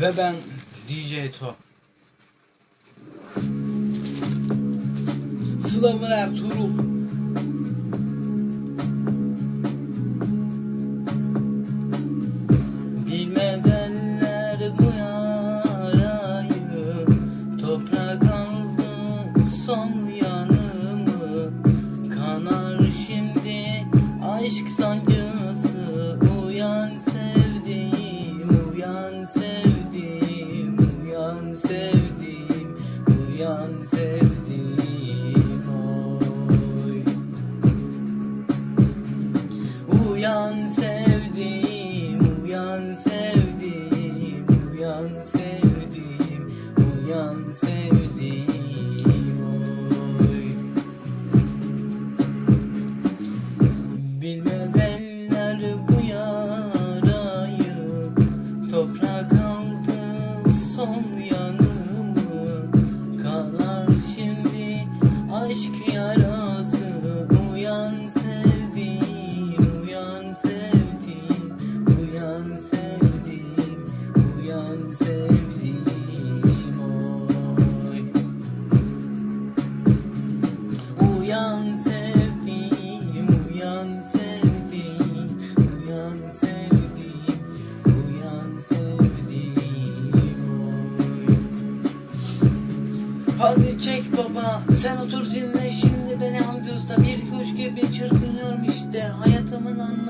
Ve ben DJ To. Slavın Ertuğrul. Sevdiğim, uyan sevdiğim Oy Uyan sevdiğim, uyan sevdiğim, uyan sevdiğim, uyan sevdiğim oy. Bilmez eller bu yarayı, toprak aldı son Uyan sevdiğim, uyan sevdiğim, uyan sevdiğim, uyan sevdiğim oy. Uyan sevdiğim, uyan sevdiğim, uyan sevdiğim, uyan sevdiğim oy. Hadi çek baba sen otur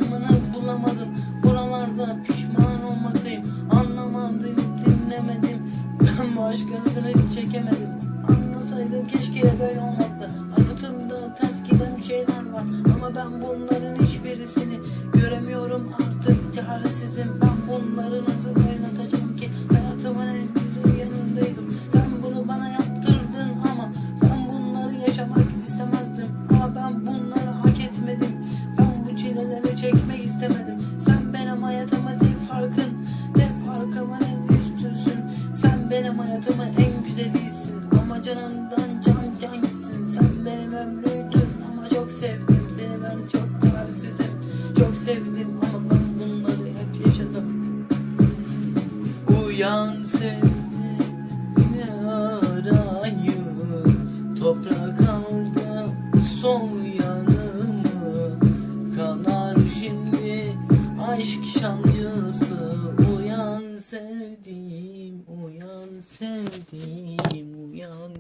anlamını bulamadım. Buralarda pişman olmaktayım. Anlamadım dinlemedim. Ben bu aşk arasını çekemedim. Anlasaydım keşke böyle olmazdı. Hayatımda ters giden şeyler var. Ama ben bunların hiçbirisini göremiyorum. Artık çaresizim. Ben bunları nasıl oynatacağım ki? Hayatımın en hayatımın en güzelisin ama canımdan can cansın sen benim ömrüydün ama çok sevdim seni. Ben çok çaresizim. Çok sevdim ama ben bunları hep yaşadım. Uyan sevdim yarayı Toprak aldı son yanımı. Kanar şimdi aşk şancısı sevdiğim, uyan